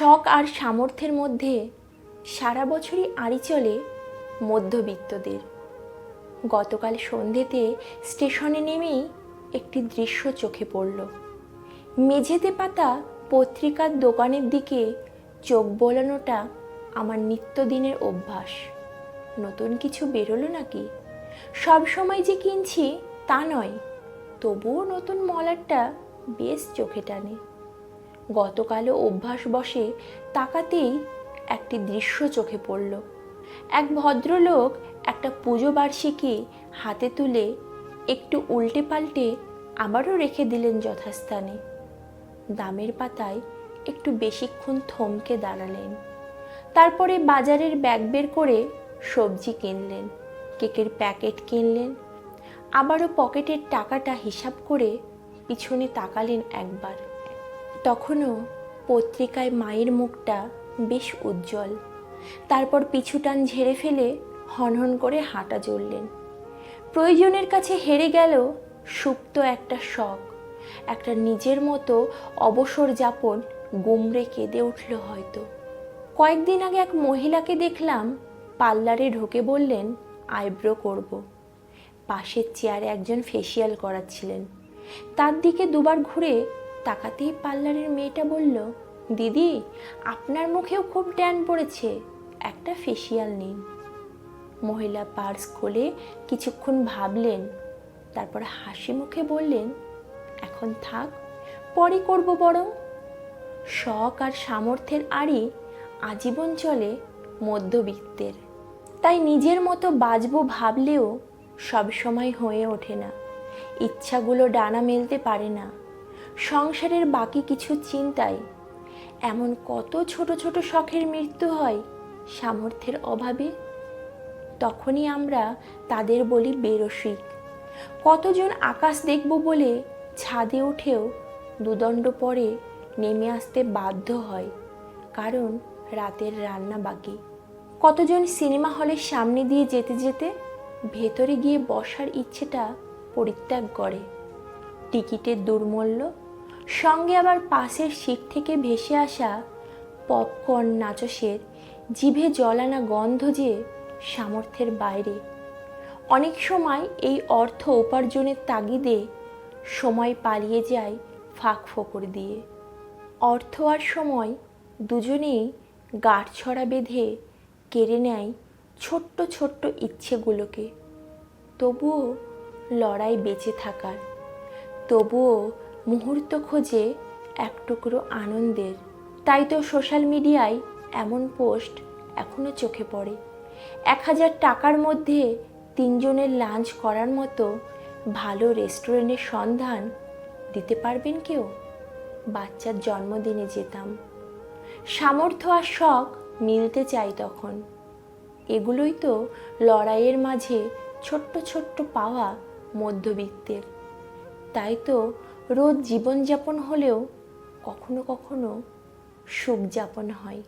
শখ আর সামর্থ্যের মধ্যে সারা বছরই আড়ি চলে মধ্যবিত্তদের। গতকাল সন্ধেতে স্টেশনে নেমেই একটি দৃশ্য চোখে পড়ল। মেঝেতে পাতা পত্রিকার দোকানের দিকে চোখ বোলানোটা আমার নিত্যদিনের অভ্যাস। নতুন কিছু বেরোলো নাকি? সব সময় যে কিনছি তা নয়, তবুও নতুন মলারটা বেশ চোখে টানে। গতকালও অভ্যাস বসে তাকাতেই একটি দৃশ্য চোখে পড়ল। এক ভদ্রলোক একটা পুজো বার্ষিকী হাতে তুলে একটু উল্টে পাল্টে আবারও রেখে দিলেন যথাস্থানে। দামের পাতায় একটু বেশিক্ষণ থমকে দাঁড়ালেন। তারপরে বাজারের ব্যাগ বের করে সবজি কিনলেন, কেকের প্যাকেট কিনলেন, আবারও পকেটের টাকাটা হিসাব করে পিছনে তাকালেন একবার। তখনও পত্রিকায় মায়ের মুখটা বেশ উজ্জ্বল। তারপর পিছুটান ঝেড়ে ফেলে হনহন করে হাঁটা চললেন। প্রয়োজনের কাছে হেরে গেল সুপ্ত একটা শখ, একটা নিজের মতো অবসর যাপন গুমড়ে কেঁদে উঠল হয়তো। কয়েকদিন আগে এক মহিলাকে দেখলাম পার্লারে ঢুকে বললেন, আইব্রো করব। পাশের চেয়ারে একজন ফেসিয়াল করাচ্ছিলেন। তার দিকে দুবার ঘুরে তাকাতেই পার্লারের মেয়েটা বলল, দিদি, আপনার মুখেও খুব ট্যান পড়েছে। একটা ফেসিয়াল নিন। মহিলা পার্স খুলে কিছুক্ষণ ভাবলেন, তারপর হাসি মুখে বললেন, এখন থাক, পরে করব বরং। শখ আর সামর্থ্যের আড়ি আজীবন চলে মধ্যবিত্তের। তাই নিজের মতো বাঁচবো ভাবলেও সবসময় হয়ে ওঠে না। ইচ্ছাগুলো ডানা মেলতে পারে না। সংসারের বাকি কিছু চিন্তায়। এমন কত ছোট ছোট শখের মৃত্যু হয় সামর্থ্যের অভাবে। তখনই আমরা তাদের বলি বেরসিক। কতজন আকাশ দেখব বলে ছাদে উঠেও দুদণ্ড পরে নেমে আসতে বাধ্য হয়, কারণ রাতের রান্না বাকি। কতজন সিনেমা হলের সামনে দিয়ে যেতে যেতে ভেতরে গিয়ে বসার ইচ্ছেটা পরিত্যাগ করে। টিকিটের দুর্মূল্য সঙ্গে আবার পাশের সিট থেকে ভেসে আসা পপকর্ন নাচসের জিভে জলানা গন্ধ যে সামর্থ্যের বাইরে। অনেক সময় এই অর্থ উপার্জনের তাগিদে সময় পালিয়ে যায় ফাঁক ফোকর দিয়ে। অর্থ আর সময় দুজনেই গাঁটছড়া বেঁধে কেড়ে নেয় ছোট্ট ছোট্ট ইচ্ছেগুলোকে। তবুও লড়াই বেঁচে থাকার, তবুও মুহূর্ত খোঁজে এক টুকরো আনন্দের। তাই তো সোশ্যাল মিডিয়ায় এমন পোস্ট এখনও চোখে পড়ে। এক হাজার টাকার মধ্যে তিনজনের লাঞ্চ করার মতো ভালো রেস্টুরেন্টের সন্ধান দিতে পারবেন কেউ? বাচ্চার জন্মদিনে যেতাম। সামর্থ্য আর শখ মিলতে চাই তখন। এগুলোই তো লড়াইয়ের মাঝে ছোট্ট ছোট্ট পাওয়া মধ্যবিত্তের। তাই তো রোজ জীবনযাপন হলেও কখনো কখনো যাপন হয়।